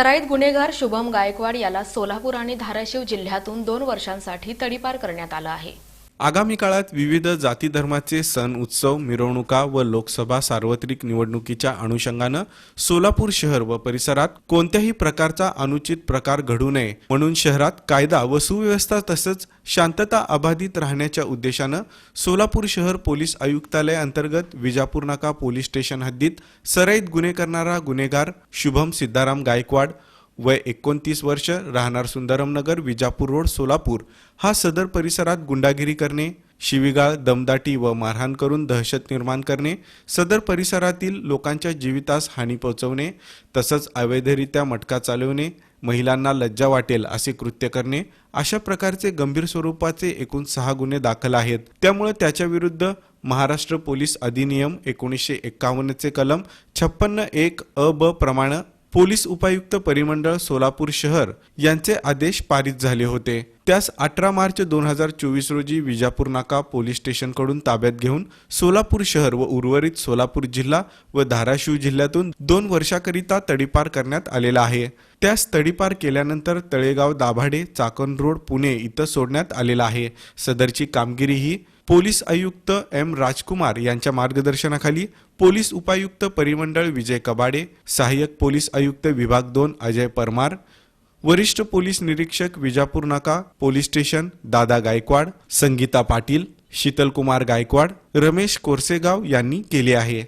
सराईत गुन्हेगार शुभम गायकवाड याला सोलापूर आणि धाराशिव जिल्ह्यातून दोन वर्षांसाठी तडीपार करण्यात आलं आहे. आगामी काळात विविध जाती धर्माचे सण उत्सव मिरवणुका व लोकसभा सार्वत्रिक निवडणुकीच्या अनुषंगानं सोलापूर शहर व परिसरात कोणत्याही प्रकारचा अनुचित प्रकार घडू नये म्हणून शहरात कायदा व सुव्यवस्था तसंच शांतता अबाधित राहण्याच्या उद्देशानं सोलापूर शहर पोलीस आयुक्तालय अंतर्गत विजापूर नाका पोलीस स्टेशन हद्दीत सराईत गुन्हे करणारा गुन्हेगार शुभम सिद्धाराम गायकवाड वय एकोणतीस वर्ष राहणार सुंदरमनगर विजापूर रोड सोलापूर. हा सदर परिसरात गुंडागिरी करणे शिवीगाळ दमदाटी व मारहाण करून दहशत निर्माण करणे सदर परिसरातील लोकांच्या जीवितास हानी पोहोचवणे तसंच अवैधरित्या मटका चालवणे महिलांना लज्जा वाटेल असे कृत्य करणे अशा प्रकारचे गंभीर स्वरूपाचे एकूण सहा गुन्हे दाखल आहेत. त्यामुळे त्याच्या विरुद्ध महाराष्ट्र पोलीस अधिनियम एकोणीसशे एक्कावन्नचे कलम छप्पन्न एक अ ब प्रमाणे पोलीस उपायुक्त परिमंडळ सोलापूर शहर यांचे आदेश पारित झाले होते. त्यास अठरा मार्च दोन हजार चोवीस रोजी विजापूर नाका पोलीस स्टेशनकडून ताब्यात घेऊन सोलापूर शहर व उर्वरित सोलापूर जिल्हा व धाराशिव जिल्ह्यातून दोन वर्षाकरिता तडीपार करण्यात आलेला आहे. त्यास तडीपार केल्यानंतर तळेगाव दाभाडे चाकण रोड पुणे इथं सोडण्यात आलेला आहे. सदरची कामगिरी ही पोलीस आयुक्त एम राजकुमार यांच्या मार्गदर्शनाखाली पोलीस उपायुक्त परिमंडळ विजय कबाडे सहाय्यक पोलीस आयुक्त विभाग दोन अजय परमार वरिष्ठ पोलीस निरीक्षक विजापूर नाका पोलीस स्टेशन दादा गायकवाड संगीता पाटील शीतलकुमार गायकवाड रमेश कोरसेगाव यांनी केले आहे.